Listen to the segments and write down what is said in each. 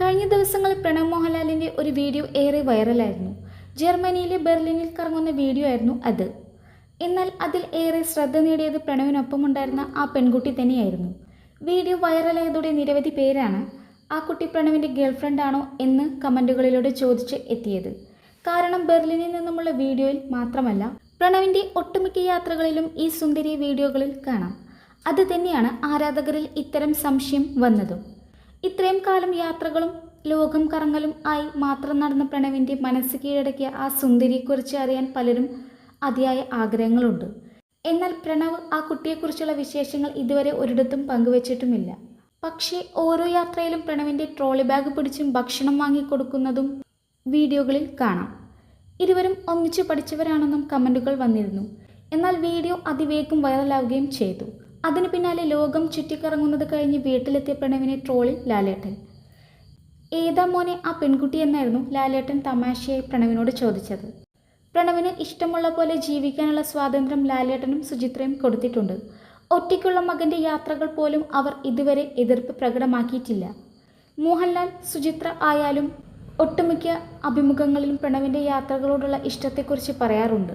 കഴിഞ്ഞ ദിവസങ്ങളിൽ പ്രണവ് മോഹൻലാലിന്റെ ഒരു വീഡിയോ ഏറെ വൈറലായിരുന്നു. ജർമ്മനിയിലെ ബെർലിനിൽ കറങ്ങുന്ന വീഡിയോ ആയിരുന്നു അത്. എന്നാൽ അതിൽ ഏറെ ശ്രദ്ധ നേടിയത് പ്രണവിനൊപ്പമുണ്ടായിരുന്ന ആ പെൺകുട്ടി തന്നെയായിരുന്നു. വീഡിയോ വൈറലായതോടെ നിരവധി പേരാണ് ആ കുട്ടി പ്രണവിന്റെ ഗേൾഫ്രണ്ട് ആണോ എന്ന് കമന്റുകളിലൂടെ ചോദിച്ച് എത്തിയത്. കാരണം ബെർലിനിൽ നിന്നുമുള്ള വീഡിയോയിൽ മാത്രമല്ല പ്രണവിന്റെ ഒട്ടുമിക്ക യാത്രകളിലും ഈ സുന്ദരി വീഡിയോകളിൽ കാണാം. അത് തന്നെയാണ് ആരാധകരിൽ ഇത്തരം സംശയം വന്നതും. ഇത്രയും കാലം യാത്രകളും ലോകം കറങ്ങലും ആയി മാത്രം നടന്ന പ്രണവിന്റെ മനസ്സ് കീഴടക്കിയ ആ സുന്ദരിയെക്കുറിച്ച് അറിയാൻ പലരും അതിയായ ആഗ്രഹങ്ങളുണ്ട്. എന്നാൽ പ്രണവ് ആ കുട്ടിയെക്കുറിച്ചുള്ള വിശേഷങ്ങൾ ഇതുവരെ ഒരിടത്തും പങ്കുവച്ചിട്ടുമില്ല. പക്ഷേ ഓരോ യാത്രയിലും പ്രണവിന്റെ ട്രോളി ബാഗ് പിടിച്ചും ഭക്ഷണം വാങ്ങിക്കൊടുക്കുന്നതും വീഡിയോകളിൽ കാണാം. ഇരുവരും ഒന്നിച്ചു പഠിച്ചവരാണെന്നും കമന്റുകൾ വന്നിരുന്നു. എന്നാൽ വീഡിയോ അതിവേഗം വൈറലാവുകയും ചെയ്തു. അതിനു പിന്നാലെ ലോകം ചുറ്റിക്കറങ്ങുന്നത് കഴിഞ്ഞ് വീട്ടിലെത്തിയ പ്രണവിനെ ട്രോളിൽ ലാലേട്ടൻ. ഏതാ മോനെ ആ പെൺകുട്ടി എന്നായിരുന്നു ലാലേട്ടൻ തമാശയായി പ്രണവിനോട് ചോദിച്ചത്. പ്രണവിന് ഇഷ്ടമുള്ള പോലെ ജീവിക്കാനുള്ള സ്വാതന്ത്ര്യം ലാലേട്ടനും സുചിത്രയും കൊടുത്തിട്ടുണ്ട്. ഒറ്റയ്ക്കുള്ള മകന്റെ യാത്രകൾ പോലും അവർ ഇതുവരെ എതിർപ്പ് പ്രകടമാക്കിയിട്ടില്ല. മോഹൻലാൽ സുചിത്ര ആയാലും ഒട്ടുമിക്ക അഭിമുഖങ്ങളിലും പ്രണവിന്റെ യാത്രകളോടുള്ള ഇഷ്ടത്തെക്കുറിച്ച് പറയാറുണ്ട്.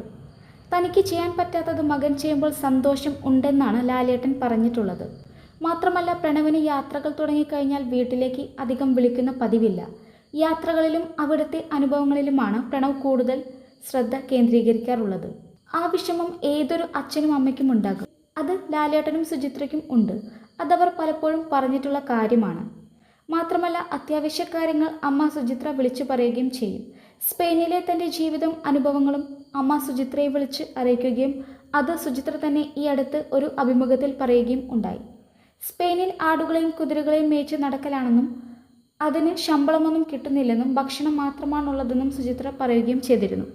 തനിക്ക് ചെയ്യാൻ പറ്റാത്തത് മകൻ ചെയ്യുമ്പോൾ സന്തോഷം ഉണ്ടെന്നാണ് ലാലേട്ടൻ പറഞ്ഞിട്ടുള്ളത്. മാത്രമല്ല പ്രണവിന് യാത്രകൾ തുടങ്ങിക്കഴിഞ്ഞാൽ വീട്ടിലേക്ക് അധികം വിളിക്കുന്ന പതിവില്ല. യാത്രകളിലും അവിടുത്തെ അനുഭവങ്ങളിലുമാണ് പ്രണവ് കൂടുതൽ ശ്രദ്ധ കേന്ദ്രീകരിക്കാറുള്ളത്. ആ വിഷമം ഏതൊരു അച്ഛനും അമ്മയ്ക്കും ഉണ്ടാകും. അത് ലാലേട്ടനും സുചിത്രയ്ക്കും ഉണ്ട്. അതവർ പലപ്പോഴും പറഞ്ഞിട്ടുള്ള കാര്യമാണ്. മാത്രമല്ല അത്യാവശ്യ കാര്യങ്ങൾ അമ്മ സുചിത്ര വിളിച്ചു പറയുകയും ചെയ്യും. സ്പെയിനിലെ തന്റെ ജീവിതം അനുഭവങ്ങളും അമ്മ സുചിത്രയെ വിളിച്ച് അറിയിക്കുകയും അത് സുചിത്ര തന്നെ ഈ അടുത്ത് ഒരു അഭിമുഖത്തിൽ പറയുകയും ഉണ്ടായി. സ്പെയിനിൽ ആടുകളെയും കുതിരകളെയും മേച്ച് നടക്കലാണെന്നും അതിന് ശമ്പളമൊന്നും കിട്ടുന്നില്ലെന്നും ഭക്ഷണം മാത്രമാണുള്ളതെന്നും സുചിത്ര പറയുകയും ചെയ്തിരുന്നു.